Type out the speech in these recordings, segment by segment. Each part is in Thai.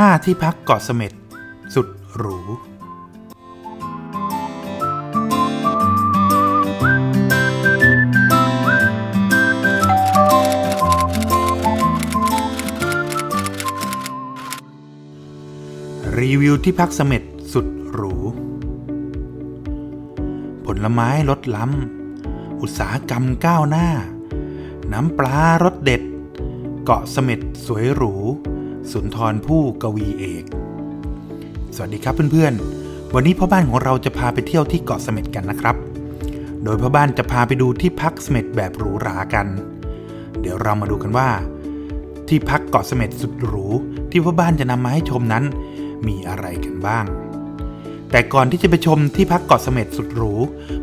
5 ที่พักเกาะเสม็ดสุดหรูรีวิวที่พักเสม็ดสุดหรู ผลไม้รสล้ำ อุตสาหกรรมก้าวหน้า น้ำปลารสเด็ด เกาะเสม็ดสวยหรู สุนทรผู้กวีเอก สวัสดีครับเพื่อนๆ วันนี้พ่อบ้านของเราจะพาไปเที่ยวที่เกาะเสม็ดกันนะครับ โดยพ่อบ้านจะพาไปดูที่พักเสม็ดแบบหรูหรากัน เดี๋ยวเรามาดูกันว่า ที่พักเกาะเสม็ดสุดหรูที่พ่อบ้านจะนำมาให้ชมนั้น มีอะไรกันบ้าง แต่ก่อนที่จะไปชมที่พักเกาะเสม็ดสุดหรู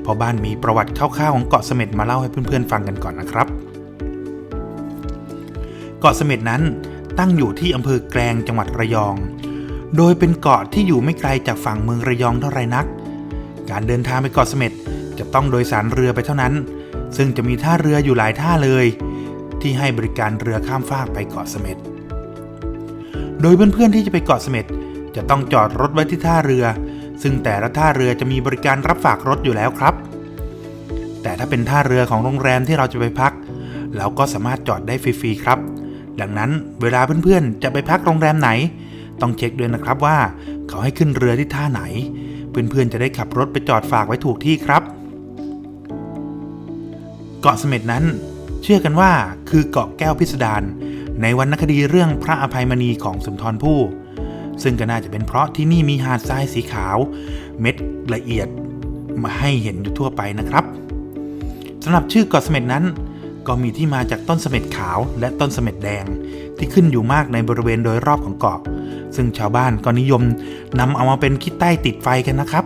พ่อบ้านมีประวัติคร่าวๆของเกาะเสม็ดมาเล่าให้เพื่อนๆฟังกันก่อนนะครับเกาะเสม็ดนั้น ตั้งอยู่ที่อำเภอแกลงจังหวัดระยอง โดยเป็นเกาะที่อยู่ไม่ไกลจากฝั่งเมืองระยองเท่าไรนัก การเดินทางไปเกาะเสม็ดจะต้องโดยสารเรือไปเท่านั้น ซึ่งจะมีท่าเรืออยู่หลายท่าเลย ที่ให้บริการเรือข้ามฟากไปเกาะเสม็ด โดยเพื่อนๆที่จะไปเกาะเสม็ดจะต้องจอดรถไว้ที่ท่าเรือ ซึ่งแต่ละท่าเรือจะมีบริการรับฝากรถอยู่แล้วครับ แต่ถ้าเป็นท่าเรือของโรงแรมที่เราจะไปพัก เราก็สามารถจอดได้ฟรีๆครับ ดังนั้นเวลาเพื่อนๆ จะไปพักโรงแรมไหน ต้องเช็คด้วยนะครับว่า เขาให้ขึ้นเรือที่ท่าไหน เพื่อนๆ จะได้ขับรถไปจอดฝากไว้ถูกที่ครับ เกาะเสม็ดนั้น เชื่อกันว่าคือเกาะแก้วพิสดารในวรรณคดีเรื่องพระอภัยมณีของสุนทรภู่ซึ่งก็น่าจะเป็นเพราะที่นี่มีหาดทรายสีขาว เม็ดละเอียดมาให้เห็นอยู่ทั่วไปนะครับสำหรับชื่อเกาะเสม็ดนั้น ก็มีที่มาจากต้นเสม็ดขาวและต้นเสม็ดแดง ที่ขึ้นอยู่มากในบริเวณโดยรอบของเกาะ ซึ่งชาวบ้านก็นิยมนำเอามาเป็นขี้ใต้ติดไฟกันนะครับ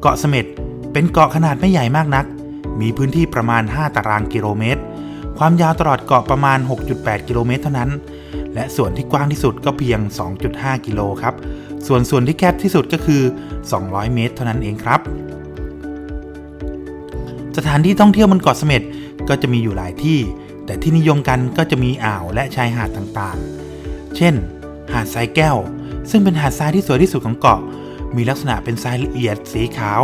เกาะเสม็ดเป็นเกาะขนาดไม่ใหญ่มากนัก มีพื้นที่ประมาณ 5 ตารางกิโลเมตร ความยาวตลอดเกาะประมาณ 6.8 กิโลเมตรเท่านั้น และส่วนที่กว้างที่สุดก็เพียง 2.5 กิโลครับ ส่วนส่วนที่แคบที่สุดก็คือ 200 เมตร เท่านั้นเองครับ สถานที่ท่องเที่ยวบนเกาะเสม็ด ก็จะมีอยู่หลายที่ แต่ที่นิยมกันก็จะมีอ่าวและชายหาดต่างๆ เช่น หาดทรายแก้ว ซึ่งเป็นหาดทรายที่สวยที่สุดของเกาะ มีลักษณะเป็นทรายละเอียดสีขาว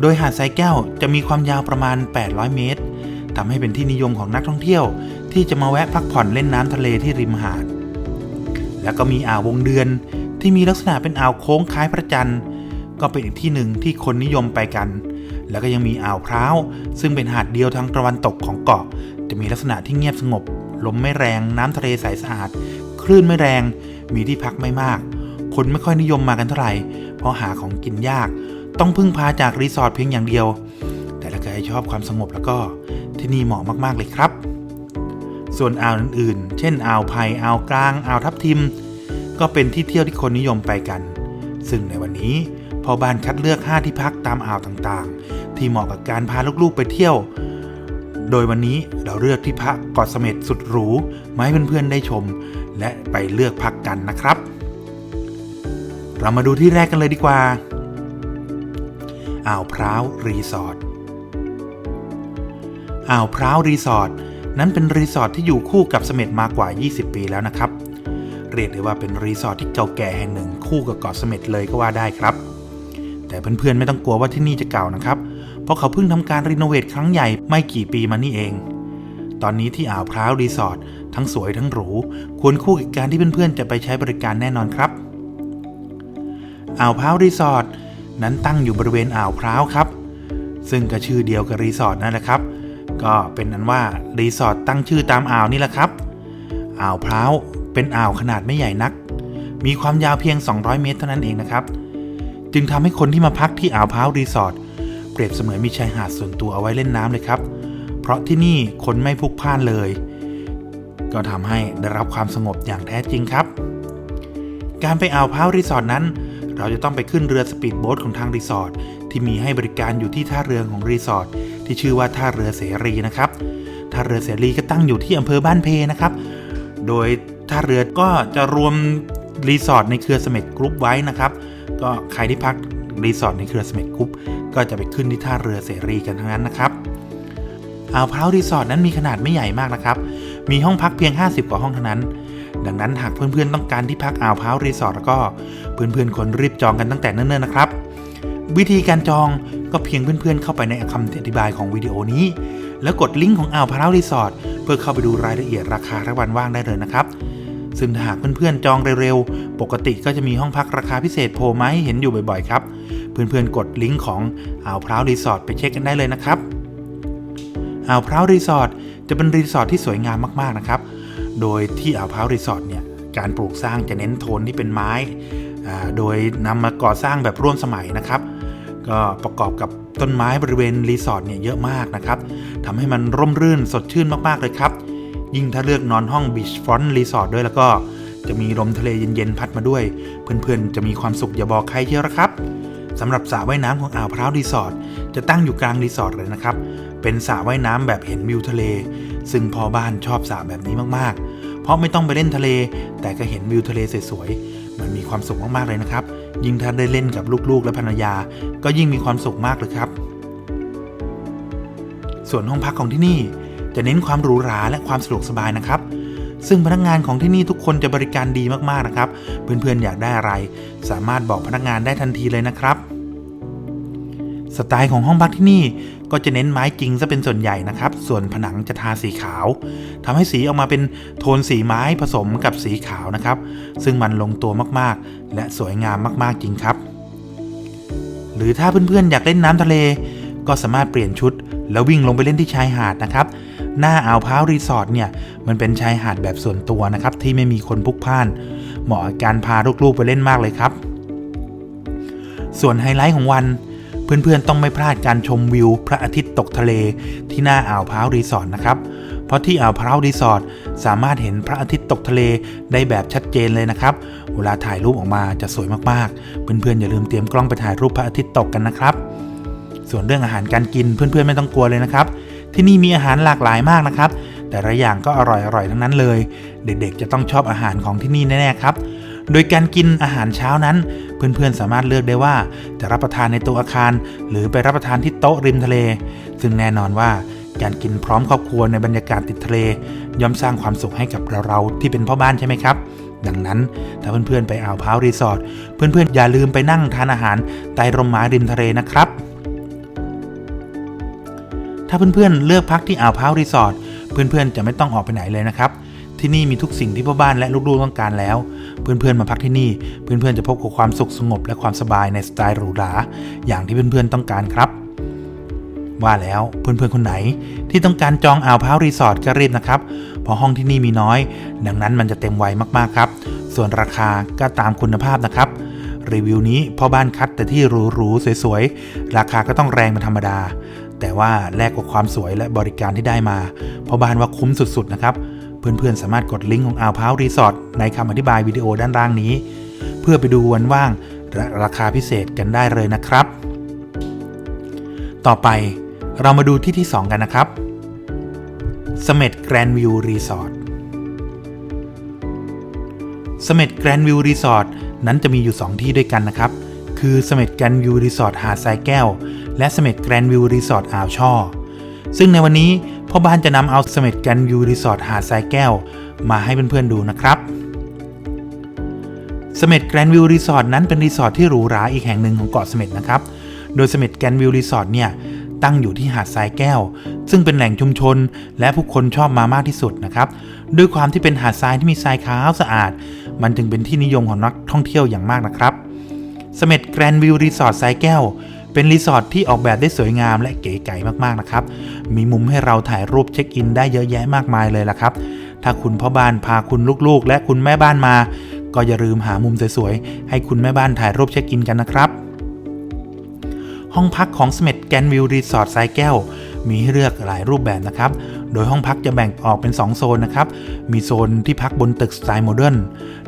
โดยหาดทรายแก้วจะมีความยาวประมาณ 800 เมตรทำให้เป็นที่นิยมของนักท่องเที่ยว ที่จะมาแวะพักผ่อนเล่นน้ำทะเลที่ริมหาด แล้วก็มีอ่าววงเดือนที่มีลักษณะเป็นอ่าวโค้งคล้ายพระจันทร์ ก็เป็นอีกที่หนึ่งที่คนนิยมไปกัน แล้วก็ยังมีอ่าวพร้าว ซึ่งเป็นหาดเดียวทางตะวันตกของเกาะ จะมีลักษณะที่เงียบสงบ ลมไม่แรง น้ำทะเลใสสะอาด คลื่นไม่แรง มีที่พักไม่มาก คนไม่ค่อยนิยมมากันเท่าไหร่ เพราะหาของกินยาก ต้องพึ่งพาจากรีสอร์ทเพียงอย่างเดียว แต่ถ้าใครชอบความสงบแล้วก็ที่นี่เหมาะมากๆเลยครับ ส่วนอ่าวอื่นๆ เช่นอ่าวไผ่อ่าวกลาง อ่าวทับทิม ก็เป็นที่เที่ยวที่คนนิยมไปกัน ซึ่งในวันนี้ พอบ้านคัดเลือก 5 ที่พักตามอ่าวต่างๆ ที่เหมาะกับการพาลูกๆไปเที่ยว โดยวันนี้เราเลือกที่พักเกาะเสม็ดสุดหรูมาให้เพื่อนๆได้ชม และไปเลือกพักกันนะครับ เรามาดูที่แรกกันเลยดีกว่า อ่าวพร้าวรีสอร์ท อ่าวพร้าวรีสอร์ทนั้นเป็นรีสอร์ทที่อยู่คู่กับเสม็ดมากว่า 20 ปีแล้วนะครับ เรียกได้ว่าเป็นรีสอร์ทที่เก่าแก่แห่งหนึ่งคู่กับเกาะเสม็ดเลยก็ว่าได้ครับ แต่เพื่อนๆไม่ต้องกลัวว่าที่นี่จะเก่านะครับ เพราะเขาเพิ่งทำการรีโนเวทครั้งใหญ่ไม่กี่ปีมานี่เอง ตอนนี้ที่อ่าวพร้าวรีสอร์ททั้งสวยทั้งหรูควรคู่กับการที่เพื่อนๆจะไปใช้บริการแน่นอนครับ อ่าวพร้าวรีสอร์ทนั้นตั้งอยู่บริเวณอ่าวพร้าวครับ ซึ่งก็ชื่อเดียวกับรีสอร์ทนั่นแหละครับ ก็เป็นนั้นว่ารีสอร์ทตั้งชื่อตามอ่าวนี่แหละครับ อ่าวพร้าวเป็นอ่าวขนาดไม่ใหญ่นัก มีความยาวเพียง 200 เมตรเท่านั้นเองนะครับ จึงทำให้คนที่มาพักที่อ่าวพร้าวรีสอร์ทเปรียบเสมือนมีชายหาดส่วนตัวเอาไว้เล่นน้ำเลยครับ เพราะที่นี่คนไม่พลุกพล่านเลย ก็ทำให้ได้รับความสงบอย่างแท้จริงครับ การไปอ่าวพร้าวรีสอร์ทนั้น เราจะต้องไปขึ้นเรือสปีดโบ๊ทของทางรีสอร์ทที่มีให้บริการอยู่ที่ท่าเรือของรีสอร์ทที่ชื่อว่าท่าเรือเสรีนะครับท่าเรือเสรีก็ตั้งอยู่ที่อำเภอบ้านเพนะครับ โดยท่าเรือก็จะรวมรีสอร์ทในเครือเสม็ดกรุ๊ปไว้นะครับ ก็ใครที่พักรีสอร์ทในเครือเสม็ดกรุ๊ปก็จะไปขึ้นที่ท่าเรือเสรีกันทั้งนั้นนะครับอ่าวพร้าวรีสอร์ทนั้นมีขนาดไม่ใหญ่มากนะครับ มีห้องพักเพียง 50 กว่าห้องเท่านั้น ดังนั้นหากเพื่อนๆต้องการที่พักอ่าวพร้าวรีสอร์ทแล้วก็เพื่อนๆควรรีบจองกันตั้งแต่เนิ่นๆนะครับ วิธีการจองก็เพียงเพื่อนๆเข้าไปในคำอธิบายของวิดีโอนี้ แล้วกดลิงก์ของอ่าวพร้าวรีสอร์ทเพื่อเข้าไปดูรายละเอียดราคาและวันว่างได้เลยนะครับ ซึ่งถ้าหากเพื่อนๆจองเร็วๆ ปกติก็จะมีห้องพักราคาพิเศษโผล่มาให้เห็นอยู่บ่อยๆ ครับ เพื่อนๆ กดลิงก์ของอ่าวพร้าวรีสอร์ทไปเช็คกันได้เลยนะครับ อ่าวพร้าวรีสอร์ทจะเป็นรีสอร์ทที่สวยงามมากๆ นะครับ โดยที่อ่าวพร้าวรีสอร์ทเนี่ยการปลูกสร้างจะเน้นโทนที่เป็นไม้ โดยนำมาก่อสร้างแบบร่วมสมัยนะครับ ก็ประกอบกับต้นไม้บริเวณรีสอร์ทเนี่ยเยอะมากนะครับทำให้มันร่มรื่นสดชื่นมากๆเลยครับ ยิ่งถ้าเลือกนอนห้องบีชฟรอนต์รีสอร์ทด้วยแล้วก็จะมีลมทะเลเย็นๆพัดมาด้วย เพื่อนๆ จะมีความสุขอย่าบอกใครเชียวละครับสำหรับสระว่ายน้ำของอ่าวพร้าวรีสอร์ทจะตั้งอยู่กลางรีสอร์ทเลยนะครับ เป็นสระว่ายน้ำแบบเห็นวิวทะเล ซึ่งพอบ้านชอบสระแบบนี้มากๆ เพราะไม่ต้องไปเล่นทะเล แต่ก็เห็นวิวทะเลสวยๆมันมีความสุขมากๆเลยนะครับ ยิ่งถ้าได้เล่นกับลูกๆ และภรรยา ก็ยิ่งมีความสุขมากเลยครับ ส่วนห้องพักของที่นี่ จะเน้นความหรูหราและความสะดวกสบายนะครับ ซึ่งพนักงานของที่นี่ทุกคนจะบริการดีมากๆนะครับ เพื่อนๆอยากได้อะไร สามารถบอกพนักงานได้ทันทีเลยนะครับ สไตล์ของห้องพักที่นี่ก็จะเน้นไม้จริงซะเป็นส่วนใหญ่นะครับ ส่วนผนังจะทาสีขาวทำให้สีออกมาเป็นโทนสีไม้ผสมกับสีขาวนะครับ ซึ่งมันลงตัวมากๆ และสวยงามมากๆจริงครับ หรือถ้าเพื่อนๆอยากเล่นน้ำทะเล ก็สามารถเปลี่ยนชุด แล้ววิ่งลงไปเล่นที่ชายหาดนะครับ หน้าอ่าวพร้าวรีสอร์ทเนี่ยมันเป็นชายหาดแบบส่วนตัวนะครับที่ไม่มีคนพลุกพล่าน เหมาะกับการพาลูกๆไปเล่นมากเลยครับ ส่วนไฮไลท์ของวันเพื่อนๆต้องไม่พลาดการชมวิว พระอาทิตย์ตกทะเล ที่หน้าอ่าวพร้าวรีสอร์ทนะครับ เพราะที่อ่าวพร้าวรีสอร์ทสามารถเห็นพระอาทิตย์ตกทะเลได้แบบชัดเจนเลยนะครับ เวลาถ่ายรูปออกมาจะสวยมากๆ เพื่อนๆอย่าลืมเตรียมกล้องไปถ่ายรูปพระอาทิตย์ตกกันนะครับ ส่วนเรื่องอาหารการกินเพื่อนๆไม่ต้องกลัวเลยนะครับ ที่นี่มีอาหารหลากหลายมากนะครับ แต่ละอย่างก็อร่อยๆทั้งนั้นเลย เด็กๆ จะต้องชอบอาหารของที่นี่แน่ๆครับ โดยการกินอาหารเช้านั้น เพื่อนๆสามารถเลือกได้ว่า จะรับประทานในตัวอาคาร หรือไปรับประทานที่โต๊ะริมทะเล ซึ่งแน่นอนว่าการกินพร้อมครอบครัวในบรรยากาศติดทะเล ย่อมสร้างความสุขให้กับเราๆที่เป็นพ่อบ้านใช่ไหมครับดังนั้นถ้าเพื่อนๆไปอ่าวพราวรีสอร์ทเพื่อนๆอย่าลืมไปนั่งทานอาหารใต้ร่มไม้ริมทะเลนะครับ ถ้าเพื่อนๆเลือกพักที่อ่าวพร้าวรีสอร์ทเพื่อนๆจะไม่ต้องออกไปไหนเลยนะครับ ที่นี่มีทุกสิ่งที่พ่อบ้านและลูกๆต้องการแล้ว เพื่อนๆมาพักที่นี่ เพื่อนๆจะพบกับความสุขสงบและความสบายในสไตล์หรูหราอย่างที่เพื่อนๆต้องการครับ ว่าแล้วเพื่อนๆคนไหนที่ต้องการจองอ่าวพร้าวรีสอร์ทก็รีบนะครับเพราะห้องที่นี่มีน้อย ดังนั้นมันจะเต็มไวมากๆครับ ส่วนราคาก็ตามคุณภาพนะครับรีวิวนี้พ่อบ้านคัดแต่ที่หรูๆสวยๆ ราคาก็ต้องแรงเป็นธรรมดา แต่ว่าแลกกับความสวยและบริการที่ได้มาพอบานว่าคุ้มสุดๆนะครับ เพื่อนๆ สามารถกดลิงก์ของอ่าวพร้าวรีสอร์ทในคำอธิบายวิดีโอด้านล่างนี้ เพื่อไปดูวันว่างและราคาพิเศษกันได้เลยนะครับ ต่อไปเรามาดูที่ที่ 2 กันนะครับสเม็ดแกรนด์วิวรีสอร์ทสเม็ดแกรนด์วิวรีสอร์ทนั้นจะมีอยู่ 2 ที่ด้วยกันนะครับ คือสเม็ดแกรนด์วิวรีสอร์ทหาดทรายแก้ว และเสม็ดแกรนวิวรีสอร์ทอ่าวช่อ ซึ่งในวันนี้พ่อบ้านจะนำเอาเสม็ดแกรนวิวรีสอร์ทหาดทรายแก้ว มาให้เพื่อนๆดูนะครับเสม็ดแกรนวิวรีสอร์ทนั้นเป็นรีสอร์ทที่หรูหราอีกแห่งหนึ่งของเกาะเสม็ดนะครับ โดยเสม็ดแกรนวิวรีสอร์ทเนี่ยตั้งอยู่ที่หาดทรายแก้ว ซึ่งเป็นแหล่งชุมชน และผู้คนชอบมามากที่สุดนะครับ ด้วยความที่เป็นหาดทรายที่มีทรายขาวสะอาด มันจึงเป็นที่นิยมของนักท่องเที่ยวอย่างมากนะครับ เสม็ดแกรนวิวรีสอร์ททรายแก้ว เป็นรีสอร์ทที่ออกแบบได้สวยงามและเก๋ไก๋มากๆนะครับ มีมุมให้เราถ่ายรูปเช็คอินได้เยอะแยะมากมายเลยละครับ ถ้าคุณพ่อบ้านพาคุณลูกๆ และคุณแม่บ้านมา ก็อย่าลืมหามุมสวยๆ ให้คุณแม่บ้านถ่ายรูปเช็คอินกันนะครับ ห้องพักของสเม็ดแกนวิวรีสอร์ทสายแก้ว มีให้เลือกหลายรูปแบบนะครับ โดยห้องพักจะแบ่งออกเป็น 2 โซนนะครับ มีโซนที่พักบนตึกสไตล์โมเดิร์น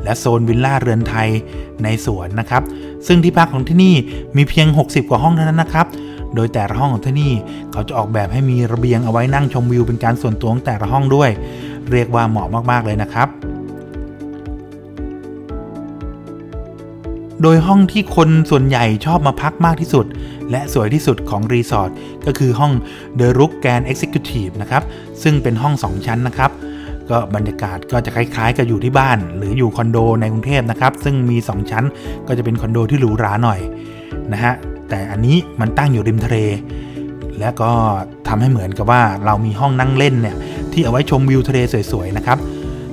และโซนวิลล่าเรือนไทยในสวนนะครับ ซึ่งที่พักของที่นี่มีเพียง 60 กว่าห้องเท่านั้นนะครับ โดยแต่ละห้องของที่นี่เขาจะออกแบบให้มีระเบียงเอาไว้นั่งชมวิวเป็นการส่วนตัวของแต่ละห้องด้วย เรียกว่าเหมาะมากๆเลยนะครับ โดยห้องที่คนส่วนใหญ่ชอบมาพักมากที่สุด และสวยที่สุดของรีสอร์ทก็คือห้อง The Rook Grand Executive นะครับ ซึ่งเป็นห้อง 2 ชั้นนะครับ ก็บรรยากาศก็จะคล้ายๆกับอยู่ที่บ้าน หรืออยู่คอนโดในกรุงเทพนะครับ ซึ่งมี 2 ชั้นก็จะเป็นคอนโดที่หรูหราหน่อยนะฮะแต่อันนี้มันตั้งอยู่ริมทะเล และก็ทำให้เหมือนกับว่าเรามีห้องนั่งเล่นเนี่ยที่เอาไว้ชมวิวทะเลสวยๆนะครับ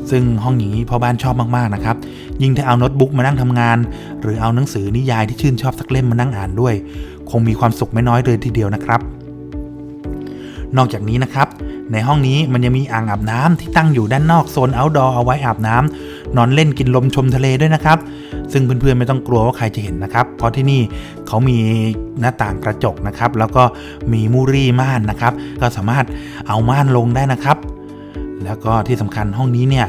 ซึ่งห้องนี้พ่อบ้านชอบมากๆนะครับ ยิ่งถ้าเอาโน้ตบุ๊กมานั่งทำงาน หรือเอาหนังสือนิยายที่ชื่นชอบสักเล่มมานั่งอ่านด้วย คงมีความสุขไม่น้อยเลยทีเดียวนะครับ นอกจากนี้นะครับ ในห้องนี้มันยังมีอ่างอาบน้ำที่ตั้งอยู่ด้านนอกโซน outdoor เอาไว้อาบน้ำนอนเล่นกินลมชมทะเลด้วยนะครับ ซึ่งเพื่อนๆไม่ต้องกลัวว่าใครจะเห็นนะครับ เพราะที่นี่เขามีหน้าต่างกระจกนะครับ แล้วก็มีมูรี่ม่านนะครับ ก็สามารถเอาม่านลงได้นะครับ แล้วก็ที่สำคัญห้องนี้เนี่ย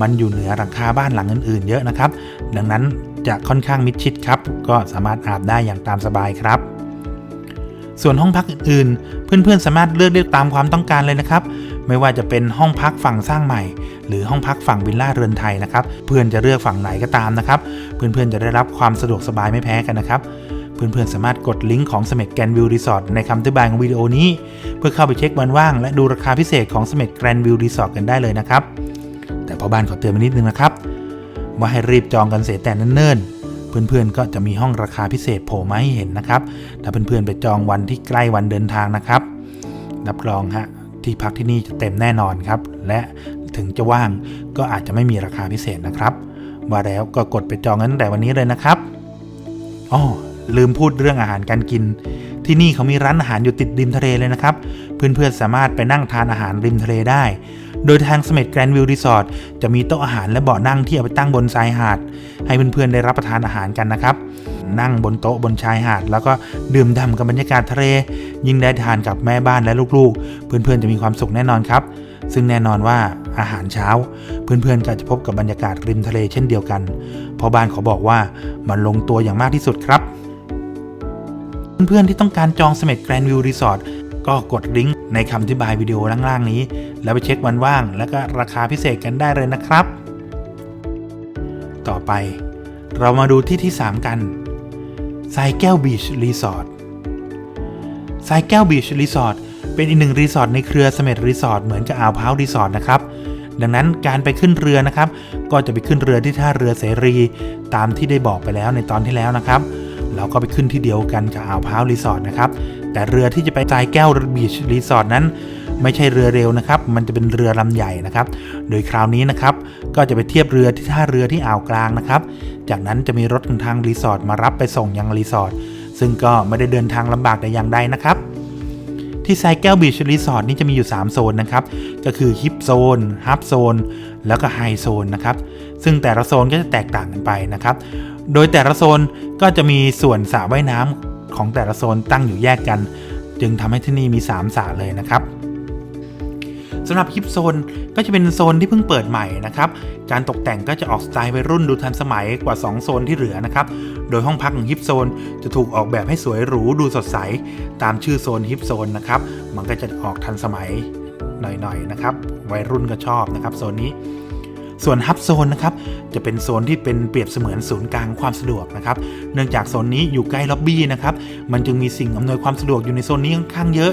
มันอยู่เหนือหลังคาบ้านหลังอื่น ๆ เยอะนะครับ ดังนั้นจะค่อนข้างมิดชิดครับ ก็สามารถอาบได้อย่างตามสบายครับ ส่วนห้องพักอื่นๆ เพื่อนๆ สามารถเลือกได้ตามความต้องการเลยนะครับ ไม่ว่าจะเป็นห้องพักฝั่งสร้างใหม่ หรือห้องพักฝั่งวิลล่าเรือนไทยนะครับ เพื่อนจะเลือกฝั่งไหนก็ตามนะครับ เพื่อนๆ จะได้รับความสะดวกสบายไม่แพ้กันนะครับ เพื่อนๆ สามารถกดลิงก์ของสม e ธแกรนวิวรีสอร์ทในคำอธิบายของวิดีโอนี้ เพื่อเข้าไปเช็ควันว่างและดูราคาพิเศษของสม e ธแกรนวิวรีสอร์ทกันได้เลยนะครับ แต่พ่อบ้านขอเตือนมานิดนึงนะครับ ว่าให้รีบจองกันเสียแต่เนิ่นๆเพื่อนๆ ก็จะมีห้องราคาพิเศษโผล่มาให้เห็นนะครับ ถ้าเพื่อนๆ ไปจองวันที่ใกล้วันเดินทางนะครับ รับรองฮะ ที่พักที่นี่จะเต็มแน่นอนครับ และถึงจะว่างก็อาจจะไม่มีราคาพิเศษนะครับ ว่าแล้วก็กดไปจองกันตั้งแต่วันนี้เลยนะครับ อ๋อ ลืมพูดเรื่องอาหารการกิน ที่นี่เขามีร้านอาหารอยู่ติดริมทะเลเลยนะครับ เพื่อนๆสามารถไปนั่งทานอาหารริมทะเลได้ โดยทางสม e ธแกรนวิวรีสอร์ทจะมีโต๊ะอาหารและเบาะนั่งที่เอาไปตั้งบนชายหาด ให้เพื่อนๆได้รับประทานอาหารกันนะครับ นั่งบนโต๊ะบนชายหาด แล้วก็ดื่มด่ำกับบรรยากาศทะเล ยิ่งได้ทานกับแม่บ้านและลูกๆ เพื่อนๆจะมีความสุขแน่นอนครับซึ่งแน่นอนว่าอาหารเช้า เพื่อนๆก็จะพบกับบรรยากาศริมทะเลเช่นเดียวกัน เพราะบ้านเขาบอกว่ามันลงตัวอย่างมากที่สุดครับ เพื่อนๆที่ต้องการจองสม e ธแกรนวิวรีสอร์ทก็กดลิงก์ในคำอธิบายวิดีโอล่างๆนี้ แล้วไปเช็ควันว่าง และก็ราคาพิเศษกันได้เลยนะครับ ต่อไปเรามาดูที่ที่ 3 กันทรายแก้วบีชรีสอร์ททรายแก้วบีชรีสอร์ทเป็นอีกหนึ่งรีสอร์ทในเครือเสม็ดรีสอร์ทเหมือนกับอ่าวพร้าวรีสอร์ทนะครับ ดังนั้นการไปขึ้นเรือนะครับ ก็จะไปขึ้นเรือที่ท่าเรือเสรี ตามที่ได้บอกไปแล้วในตอนที่แล้วนะครับ เราก็ไปขึ้นที่เดียวกันกับอ่าวพร้าวรีสอร์ทนะครับ แต่เรือที่จะไปทรายแก้วบีชรีสอร์ทนั้น ไม่ใช่เรือเร็วนะครับ มันจะเป็นเรือลำใหญ่นะครับ โดยคราวนี้นะครับ ก็จะไปเทียบเรือที่ท่าเรือที่อ่าวกลางนะครับ จากนั้นจะมีรถของทางรีสอร์ทมารับไปส่งยังรีสอร์ท ซึ่งก็ไม่ได้เดินทางลำบากแต่อย่างใดนะครับที่ไซแก้วบีชรีสอร์ทนี่จะมีอยู่ 3 โซนนะครับ ก็คือฮิปโซนฮับโซน แล้วก็ไฮโซนนะครับ ซึ่งแต่ละโซนก็จะแตกต่างกันไปนะครับ โดยแต่ละโซนก็จะมีส่วนสระว่ายน้ำของแต่ละโซนตั้งอยู่แยกกัน จึงทำให้ที่นี่มี 3สระเลยนะครับสำหรับฮิปโซนก็จะเป็นโซนที่เพิ่งเปิดใหม่นะครับ การตกแต่งก็จะออกสไตล์วัยรุ่นดูทันสมัยกว่า 2 โซนที่เหลือนะครับ โดยห้องพักของฮิปโซนจะถูกออกแบบให้สวยหรูดูสดใส ตามชื่อโซนฮิปโซนนะครับ มันก็จะออกทันสมัยหน่อยๆนะครับ วัยรุ่นก็ชอบนะครับโซนนี้ ส่วนฮับโซนนะครับจะเป็นโซนที่เป็นเปรียบเสมือนศูนย์กลางความสะดวกนะครับเนื่องจากโซนนี้อยู่ใกล้ล็อบบี้นะครับมันจึงมีสิ่งอำนวยความสะดวกอยู่ในโซนนี้ค่อนข้างเยอะ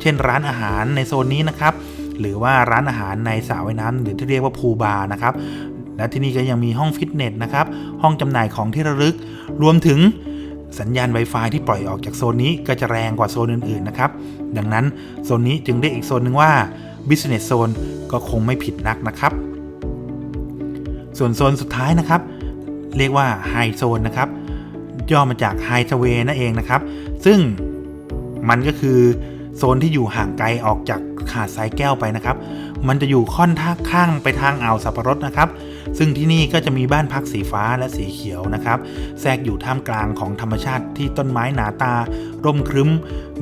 เช่นร้านอาหารในโซนนี้นะครับหรือว่าร้านอาหารในสระว่ายน้ำหรือที่เรียกว่าพูลบาร์นะครับและที่นี่ก็ยังมีห้องฟิตเนสนะครับห้องจำหน่ายของที่ระลึก รวมถึงสัญญาณ Wi-Fi ที่ปล่อยออกจากโซนนี้ก็จะแรงกว่าโซนอื่นๆนะครับ ดังนั้นโซนนี้จึงเรียกอีกโซนหนึ่งว่า Business Zone ก็คงไม่ผิดนักนะครับ ส่วนโซนสุดท้ายนะครับ เรียกว่า High Zone นะครับ ย่อมาจาก High t a w a y นั่นเองนะครับ ซึ่งมันก็คือโซนที่อยู่ห่างไกลออกจากหาดทรายแก้วไปนะครับ มันจะอยู่ค่อนข้างไปทางอ่าวสับปะรดนะครับ ซึ่งที่นี่ก็จะมีบ้านพักสีฟ้าและสีเขียวนะครับ แทรกอยู่ท่ามกลางของธรรมชาติที่ต้นไม้หนาตา ร่มครึ้ม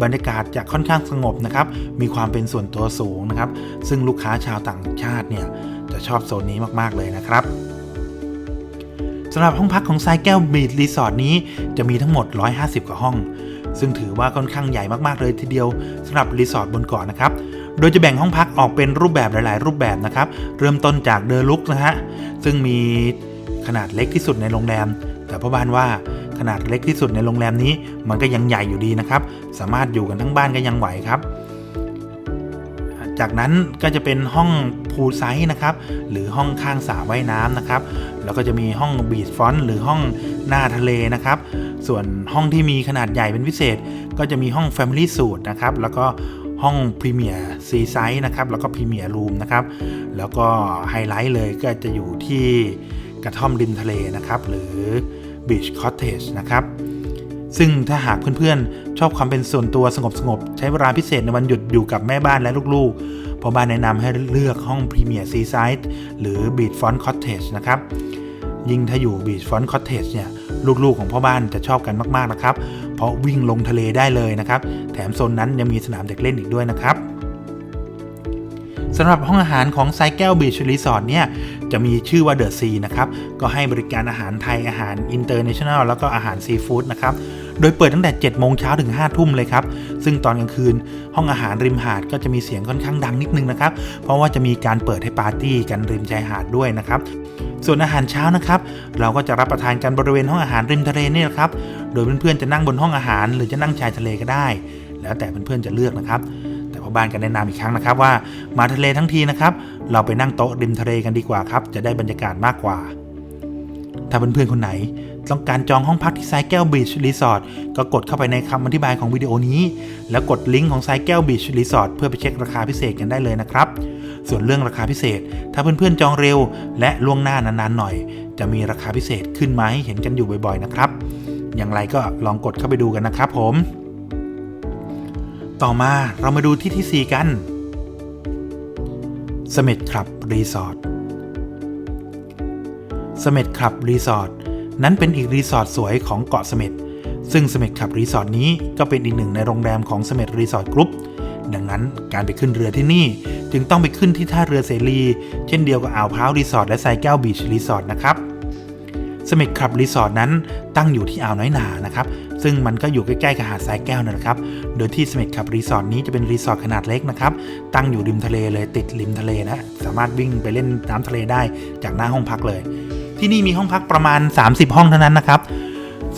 บรรยากาศจะค่อนข้างสงบนะครับ มีความเป็นส่วนตัวสูงนะครับ ซึ่งลูกค้าชาวต่างชาติเนี่ย จะชอบโซนนี้มากๆเลยนะครับสำหรับห้องพักของทรายแก้วบีดรีสอร์ทนี้จะมีทั้งหมด 150 กว่าห้อง ซึ่งถือว่าค่อนข้างใหญ่มากๆเลยทีเดียวสำหรับรีสอร์ทบนเกาะนะครับ โดยจะแบ่งห้องพักออกเป็นรูปแบบหลาย ๆ รูปแบบนะครับ เริ่มต้นจากเดอลุกนะฮะ ซึ่งมีขนาดเล็กที่สุดในโรงแรม แต่พ่อบ้านว่าขนาดเล็กที่สุดในโรงแรมนี้ มันก็ยังใหญ่อยู่ดีนะครับ สามารถอยู่กันทั้งบ้านก็ยังไหวครับ จากนั้นก็จะเป็นห้องพูลไซส์นะครับ หรือห้องข้างสระว่ายน้ำนะครับ แล้วก็จะมีห้องบีชฟรอนต์หรือห้องหน้าทะเลนะครับ ส่วนห้องที่มีขนาดใหญ่เป็นพิเศษ ก็จะมีห้อง Family Suite นะครับ แล้วก็ห้อง Premier Sea Size นะครับ แล้วก็ Premier Room นะครับ แล้วก็ไฮไลท์เลยก็จะอยู่ที่กระท่อมริมทะเลนะครับ หรือ Beach Cottage นะครับ ซึ่งถ้าหากเพื่อนๆ ชอบความเป็นส่วนตัวสงบๆ ใช้เวลาพิเศษในวันหยุดอยู่กับแม่บ้านและลูกๆพอบ้านแนะนำให้เลือกห้องพรีเมียร์ซีไซด์หรือ Beachfront Cottage นะครับ ยิ่งถ้าอยู่บีชฟอนต์คอตเทจเนี่ย ลูกๆ ของพ่อบ้านจะชอบกันมากๆนะครับ เพราะวิ่งลงทะเลได้เลยนะครับ แถมโซนนั้นยังมีสนามเด็กเล่นอีกด้วยนะครับ สำหรับห้องอาหารของไซแก้วบีชรีสอร์ทเนี่ยจะมีชื่อว่าเดอะซีนะครับ ก็ให้บริการอาหารไทยอาหารอินเตอร์เนชั่นแนลแล้วก็อาหารซีฟู้ดนะครับ โดยเปิดตั้งแต่ 7 โมงเช้าถึง 5 ทุ่มเลยครับ ซึ่งตอนกลางคืนห้องอาหารริมหาดก็จะมีเสียงค่อนข้างดังนิดนึงนะครับ เพราะว่าจะมีการเปิดให้ปาร์ตี้กันริมชายหาดด้วยนะครับ ส่วนอาหารเช้านะครับ เราก็จะรับประทานกันบริเวณห้องอาหารริมทะเลนี่แหละครับ โดยเพื่อนๆจะนั่งบนห้องอาหาร หรือจะนั่งชายทะเลก็ได้ แล้วแต่เพื่อนๆจะเลือกนะครับ พ่อบ้านก็แนะนำอีกครั้งนะครับว่ามาทะเลทั้งทีนะครับเราไปนั่งโต๊ะริมทะเลกันดีกว่าครับจะได้บรรยากาศมากกว่า ถ้าเพื่อนๆคนไหนต้องการจองห้องพักที่ไซแก้วบีชรีสอร์ทก็กดเข้าไปในคำอธิบายของวิดีโอนี้ แล้วกดลิงก์ของไซแก้วบีชรีสอร์ทเพื่อไปเช็คราคาพิเศษกันได้เลยนะครับ ส่วนเรื่องราคาพิเศษ ถ้าเพื่อนๆจองเร็ว และล่วงหน้านานๆหน่อย จะมีราคาพิเศษขึ้นมาให้เห็นกันอยู่บ่อยๆนะครับ อย่างไรก็ลองกดเข้าไปดูกันนะครับผม ต่อมาเรามาดูที่ที่ 4 กันสเม็ดคลับรีสอร์ทสเม็ดคลับรีสอร์ทนั้นเป็นอีกรีสอร์ทสวยของเกาะเสม็ดซึ่งเสม็ดคลับรีสอร์ทนี้ก็เป็นอีกหนึ่งในโรงแรมของเสม็ดรีสอร์ทกรุ๊ปดังนั้นการไปขึ้นเรือที่นี่จึงต้องไปขึ้นที่ท่าเรือเสรี เช่นเดียวกับอ่าวพร้าวรีสอร์ทและไซแก้วบีชรีสอร์ทนะครับสมิธคลับรีสอร์ทนั้นตั้งอยู่ที่อ่าวน้อยหนานะครับ ซึ่งมันก็อยู่ใกล้ๆกับหาดทรายแก้วนั่นแหละครับ โดยที่สมิธคลับรีสอร์ทนี้จะเป็นรีสอร์ทขนาดเล็กนะครับตั้งอยู่ริมทะเลเลยติดริมทะเลนะสามารถวิ่งไปเล่นน้ำทะเลได้จากหน้าห้องพักเลย ที่นี่มีห้องพักประมาณ 30 ห้องเท่านั้นนะครับ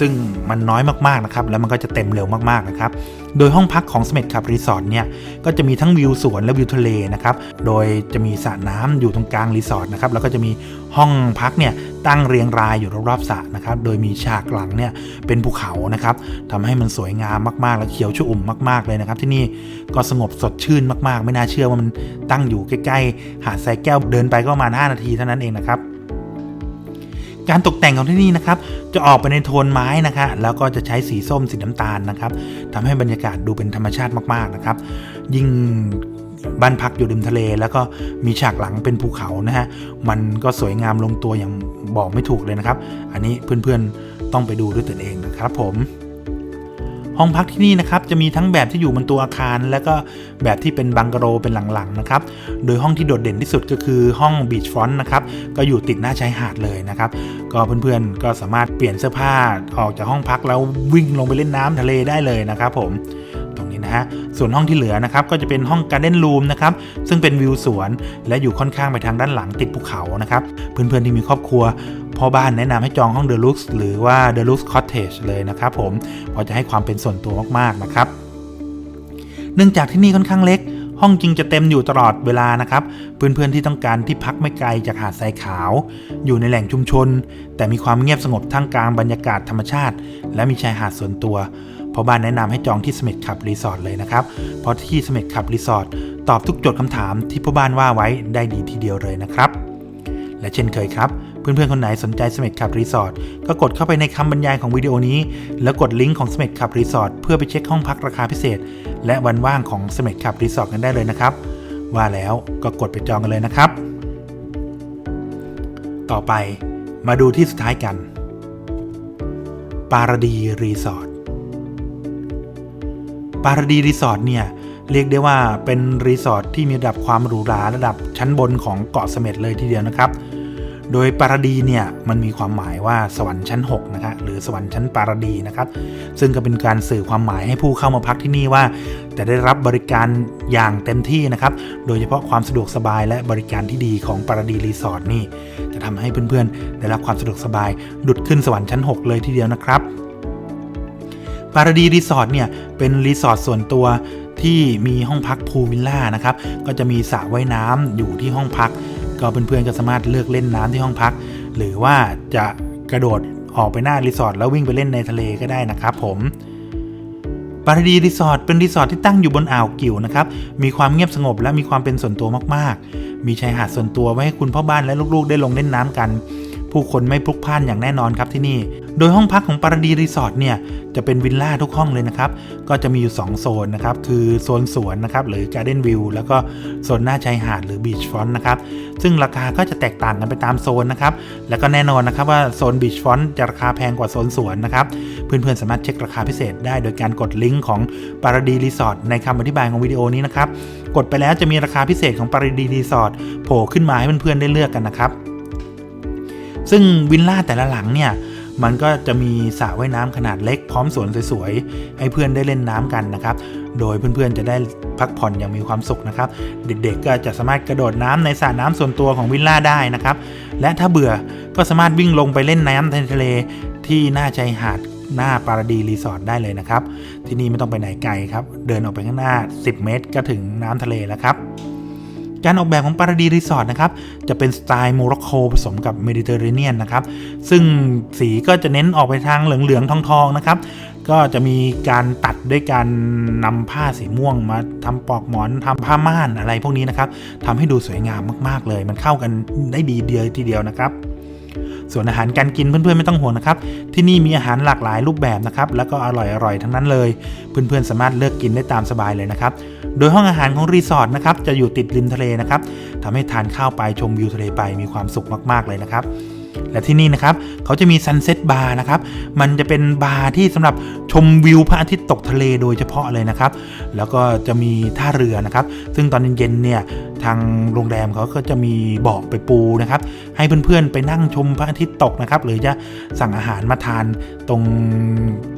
ซึ่งมันน้อยมากๆนะครับแล้วมันก็จะเต็มเร็วมากๆนะครับ โดยห้องพักของสเมดค l ับรีสอร์ทเนี่ยก็จะมีทั้งวิวสวนและวิวทะเลนะครับ โดยจะมีสระน้ำอยู่ตรงกลางรีสอร์ทนะครับ แล้วก็จะมีห้องพักเนี่ยตั้งเรียงรายอยู่รอบๆสระนะครับ โดยมีฉากหลังเนี่ยเป็นภูเขานะครับทำให้มันสวยงามมากๆ และเขียวชอุ่มมากๆเลยนะครับ ที่นี่ก็สงบสดชื่นมากๆ ไม่น่าเชื่อว่ามันตั้งอยู่ใกล้ๆ หาดทรายแก้วเดินไปก็ประมาณ 5 นาทีเท่านั้นเองนะครับ การตกแต่งของที่นี่นะครับ จะออกไปในโทนไม้นะคะแล้วก็จะใช้สีส้มสีน้ำตาลนะครับทำให้บรรยากาศดูเป็นธรรมชาติมากๆนะครับ ยิ่งบ้านพักอยู่ริมทะเล แล้วก็มีฉากหลังเป็นภูเขานะฮะมันก็สวยงามลงตัวอย่างบอกไม่ถูกเลยนะครับ อันนี้เพื่อนๆต้องไปดูด้วยตนเองนะครับผม ห้องพักที่นี่นะครับจะมีทั้งแบบที่อยู่บนตัวอาคาร และก็แบบที่เป็นบังกะโรเป็นหลังๆนะครับโดยห้องที่โดดเด่นที่สุดก็คือห้องบีชฟรอนต์นะครับก็อยู่ติดหน้าชายหาดเลยนะครับก็เพื่อนๆก็สามารถเปลี่ยนเสื้อผ้าออกจากห้องพักแล้ววิ่งลงไปเล่นน้ำทะเลได้เลยนะครับผมตรงนี้นะฮะ ส่วนห้องที่เหลือนะครับก็จะเป็นห้องการ์เด้นรูมนะครับ ซึ่งเป็นวิวสวน และอยู่ค่อนข้างไปทางด้านหลังติดภูเขานะครับ เพื่อนๆที่มีครอบครัว พ่อบ้านแนะนำให้จองห้องเดลุกหรือว่าเดลุกคอ t เทจเลยนะครับผมเพราะจะให้ความเป็นส่วนตัวมากๆนะครับ เนื่องจากที่นี่ค่อนข้างเล็ก ห้องจริงจะเต็มอยู่ตลอดเวลานะครับเพื่อนๆที่ต้องการที่พักไม่ไกลจากหาดทรายขาว อยู่ในแหล่งชุมชน แต่มีความเงียบสงบท่ามกลางบรรยากาศธรรมชาติ และมีชายหาดส่วนตัวพ่อบ้านแนะนำให้จองที่สมิธขับรีสอร์ทเลยนะครับ เพราะที่สมิธขับรีสอร์ทตอบทุกโจทย์คำถามที่พ่อบ้านว่าไว้ได้ดีทีเดียวเลยนะครับ และเช่นเคยครับ เพื่อนๆ คนไหนสนใจสมิธขับรีสอร์ทก็กดเข้าไปในคำบรรยายของวิดีโอนี้ แล้วกดลิงก์ของสมิธขับรีสอร์ทเพื่อไปเช็คห้องพักราคาพิเศษ และวันว่างของสมิธขับรีสอร์ทกันได้เลยนะครับ ว่าแล้วก็กดไปจองกันเลยนะครับ ต่อไปมาดูที่สุดท้ายกัน ปารดีรีสอร์ทปารดีรีสอร์ทเนี่ยเรียกได้ว่าเป็นรีสอร์ทที่มีระดับความหรูหราระดับชั้นบนของเกาะเสม็ดเลยทีเดียวนะครับ โดยปารดีเนี่ยมันมีความหมายว่าสวรรค์ชั้น6นะครับหรือสวรรค์ชั้นปารดีนะครับ ซึ่งก็เป็นการสื่อความหมายให้ผู้เข้ามาพักที่นี่ว่า จะได้รับบริการอย่างเต็มที่นะครับ โดยเฉพาะความสะดวกสบายและบริการที่ดีของปารดีรีสอร์ทนี่ จะทำให้เพื่อนๆ ได้รับความสะดวกสบาย ดุดขึ้นสวรรค์ชั้น 6 เลยทีเดียวนะครับปาราดีรีสอร์ทเนี่ยเป็นรีสอร์ทส่วนตัวที่มีห้องพักพูลวิลล่านะครับ ก็จะมีสระว่ายน้ำอยู่ที่ห้องพัก ก็เพื่อนๆก็สามารถเลือกเล่นน้ำที่ห้องพัก หรือว่าจะกระโดดออกไปหน้ารีสอร์ทแล้ววิ่งไปเล่นในทะเลก็ได้นะครับผมปาราดีรีสอร์ทเป็นรีสอร์ทที่ตั้งอยู่บนอ่าวกิ่วนะครับ มีความเงียบสงบและมีความเป็นส่วนตัวมากๆ มีชายหาดส่วนตัวไว้ให้คุณพ่อบ้านและลูกๆ ได้ลงเล่นน้ำกัน ผู้คนไม่พลุกพล่านอย่างแน่นอนครับที่นี่ โดยห้องพักของปารดีรีสอร์ทเนี่ยจะเป็นวิลล่าทุกห้องเลยนะครับ ก็จะมีอยู่ 2 โซนนะครับ คือโซนสวนนะครับหรือการ์เด้นวิวแล้วก็โซนหน้าชายหาดหรือบีชฟอนต์นะครับ ซึ่งราคาก็จะแตกต่างกันไปตามโซนนะครับ แล้วก็แน่นอนนะครับว่าโซนบีชฟอนต์จะราคาแพงกว่าโซนสวนนะครับ เพื่อนๆสามารถเช็คราคาพิเศษได้โดยการกดลิงก์ของปารดีรีสอร์ทในคำอธิบายของวิดีโอนี้นะครับ กดไปแล้วจะมีราคาพิเศษของปารดีรีสอร์ทโผล่ขึ้นมาให้เพื่อนๆได้เลือกกันนะครับ ซึ่งวิลล่าแต่ละหลังเนี่ยมันก็จะมีสระว่ายน้ำขนาดเล็กพร้อมสวนสวยๆ ให้เพื่อนได้เล่นน้ำกันนะครับ โดยเพื่อนๆจะได้พักผ่อนอย่างมีความสุขนะครับ เด็กๆก็จะสามารถกระโดดน้ำในสระน้ำส่วนตัวของวิลล่าได้นะครับ และถ้าเบื่อก็สามารถวิ่งลงไปเล่นน้ำในทะเลที่หน้าชายหาดหน้าปาราดีรีสอร์ทได้เลยนะครับ ที่นี่ไม่ต้องไปไหนไกลครับ เดินออกไปข้างหน้า 10 เมตรก็ถึงน้ำทะเลแล้วครับ การออกแบบของปาราดีรีสอร์ทนะครับ จะเป็นสไตล์โมร็อกโกผสมกับเมดิเตอร์เรเนียนนะครับ ซึ่งสีก็จะเน้นออกไปทางเหลืองๆ ทองๆ นะครับ ก็จะมีการตัดด้วยการนำผ้าสีม่วงมาทำปลอกหมอนทำผ้าม่านอะไรพวกนี้นะครับทำให้ดูสวยงามมากๆเลย มันเข้ากันได้ดีเดียวทีเดียวนะครับ ส่วนอาหารการกินเพื่อนๆไม่ต้องห่วงนะครับ ที่นี่มีอาหารหลากหลายรูปแบบนะครับ แล้วก็อร่อยๆทั้งนั้นเลย เพื่อนๆสามารถเลือกกินได้ตามสบายเลยนะครับ โดยห้องอาหารของรีสอร์ทนะครับจะอยู่ติดริมทะเลนะครับทำให้ทานข้าวไปชมวิวทะเลไปมีความสุขมากๆเลยนะครับ และที่นี่นะครับเขาจะมีซันเซ็ตบาร์นะครับ มันจะเป็นบาร์ที่สำหรับชมวิวพระอาทิตย์ตกทะเลโดยเฉพาะเลยนะครับ แล้วก็จะมีท่าเรือนะครับ ซึ่งตอนเย็นๆเนี่ยทางโรงแรมเขาก็จะมีเบาะไปปูนะครับ ให้เพื่อนๆไปนั่งชมพระอาทิตย์ตกนะครับ หรือจะสั่งอาหารมาทานตรง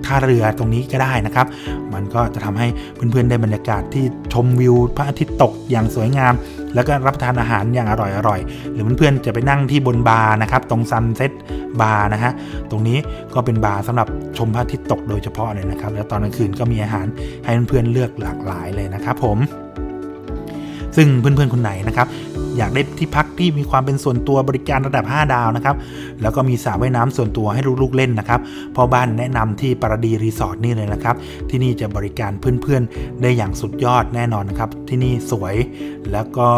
ท่าเรือตรงนี้ก็ได้นะครับ มันก็จะทำให้เพื่อนๆได้บรรยากาศที่ชมวิวพระอาทิตย์ตกอย่างสวยงาม แล้วก็รับประทานอาหารอย่างอร่อยๆหรือเพื่อนๆจะไปนั่งที่บนบาร์นะครับ ตรงซันเซ็ตบาร์นะฮะ ตรงนี้ก็เป็นบาร์สำหรับชมพระอาทิตย์ตกโดยเฉพาะเลยนะครับ แล้วตอนกลางคืนก็มีอาหารให้เพื่อนๆเลือกหลากหลายเลยนะครับผมซึ่งเพื่อนๆคนไหนนะครับ อยากได้ที่พักที่มีความเป็นส่วนตัวบริการระดับ 5 ดาวนะครับ แล้วก็มีสระว่ายน้ำส่วนตัวให้ลูกๆเล่นนะครับพ่อบ้านแนะนำที่ปาราดีรีสอร์ทนี่เลยนะครับ ที่นี่จะบริการเพื่อนๆ ได้อย่างสุดยอดแน่นอนนะครับ ที่นี่สวยแล้วก็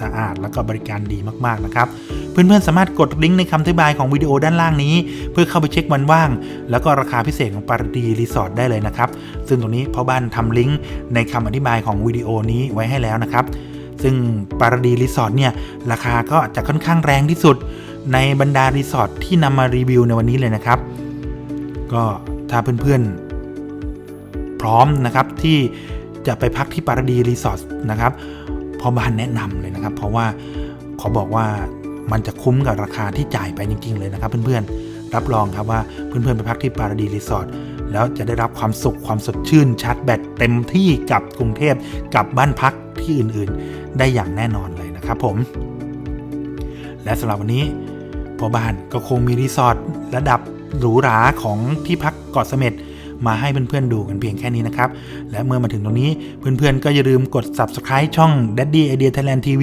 สะอาดแล้วก็บริการดีมากๆนะครับ เพื่อนๆสามารถกดลิงก์ในคำอธิบายของวิดีโอด้านล่างนี้ เพื่อเข้าไปเช็ควันว่าง แล้วก็ราคาพิเศษของปาราดีรีสอร์ทได้เลยนะครับ ซึ่งตรงนี้พ่อบ้านทำลิงก์ในคำอธิบายของวิดีโอนี้ไว้ให้แล้วนะครับ ซึ่งปาราดีรีสอร์ทเนี่ยราคาก็จะค่อนข้างแรงที่สุดในบรรดารีสอร์ทที่นำมารีวิวในวันนี้เลยนะครับ ก็ถ้าเพื่อนๆ พร้อมนะครับที่จะไปพักที่ปาราดีรีสอร์ทนะครับพอบ้านแนะนำเลยนะครับ เพราะว่าขอบอกว่ามันจะคุ้มกับราคาที่จ่ายไปจริง ๆ เลยนะครับเพื่อนๆ รับรองครับว่าเพื่อนๆ ไปพักที่ปาราดีรีสอร์ทแล้วจะได้รับความสุขความสดชื่นชาร์จแบตเต็มที่กับกรุงเทพกับบ้านพักที่อื่นๆ ได้อย่างแน่นอนเลยนะครับผมและสำหรับวันนี้พ่อบ้านก็คงมีรีสอร์ทระดับหรูหราของที่พักเกาะเสม็ดมาให้เพื่อนๆดูกันเพียงแค่นี้นะครับ และเมื่อมาถึงตรงนี้เพื่อนๆก็อย่าลืมกด subscribe ช่อง Daddy Idea Thailand TV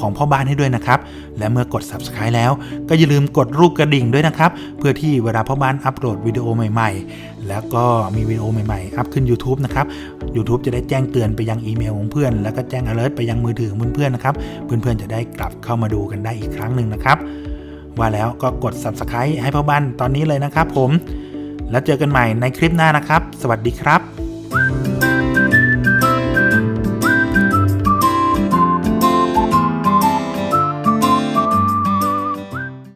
ของพ่อบ้านให้ด้วยนะครับ และเมื่อกด subscribe แล้วก็อย่าลืมกดรูปกระดิ่งด้วยนะครับ เพื่อที่เวลาพ่อบ้านอัปโหลดวิดีโอใหม่ๆ แล้วก็มีวิดีโอใหม่ๆ อัพขึ้น YouTube นะครับ YouTube จะได้แจ้งเตือนไปยังอีเมลของเพื่อน แล้วก็แจ้ง alert ไปยังมือถือของเพื่อนๆนะครับ เพื่อนๆจะได้กลับเข้ามาดูกันได้อีกครั้งหนึ่งนะครับ ว่าแล้วก็กด subscribe ให้พ่อบ้านตอนนี้เลยนะครับ ผม แล้วเจอกันใหม่ในคลิปหน้านะครับ สวัสดีครับ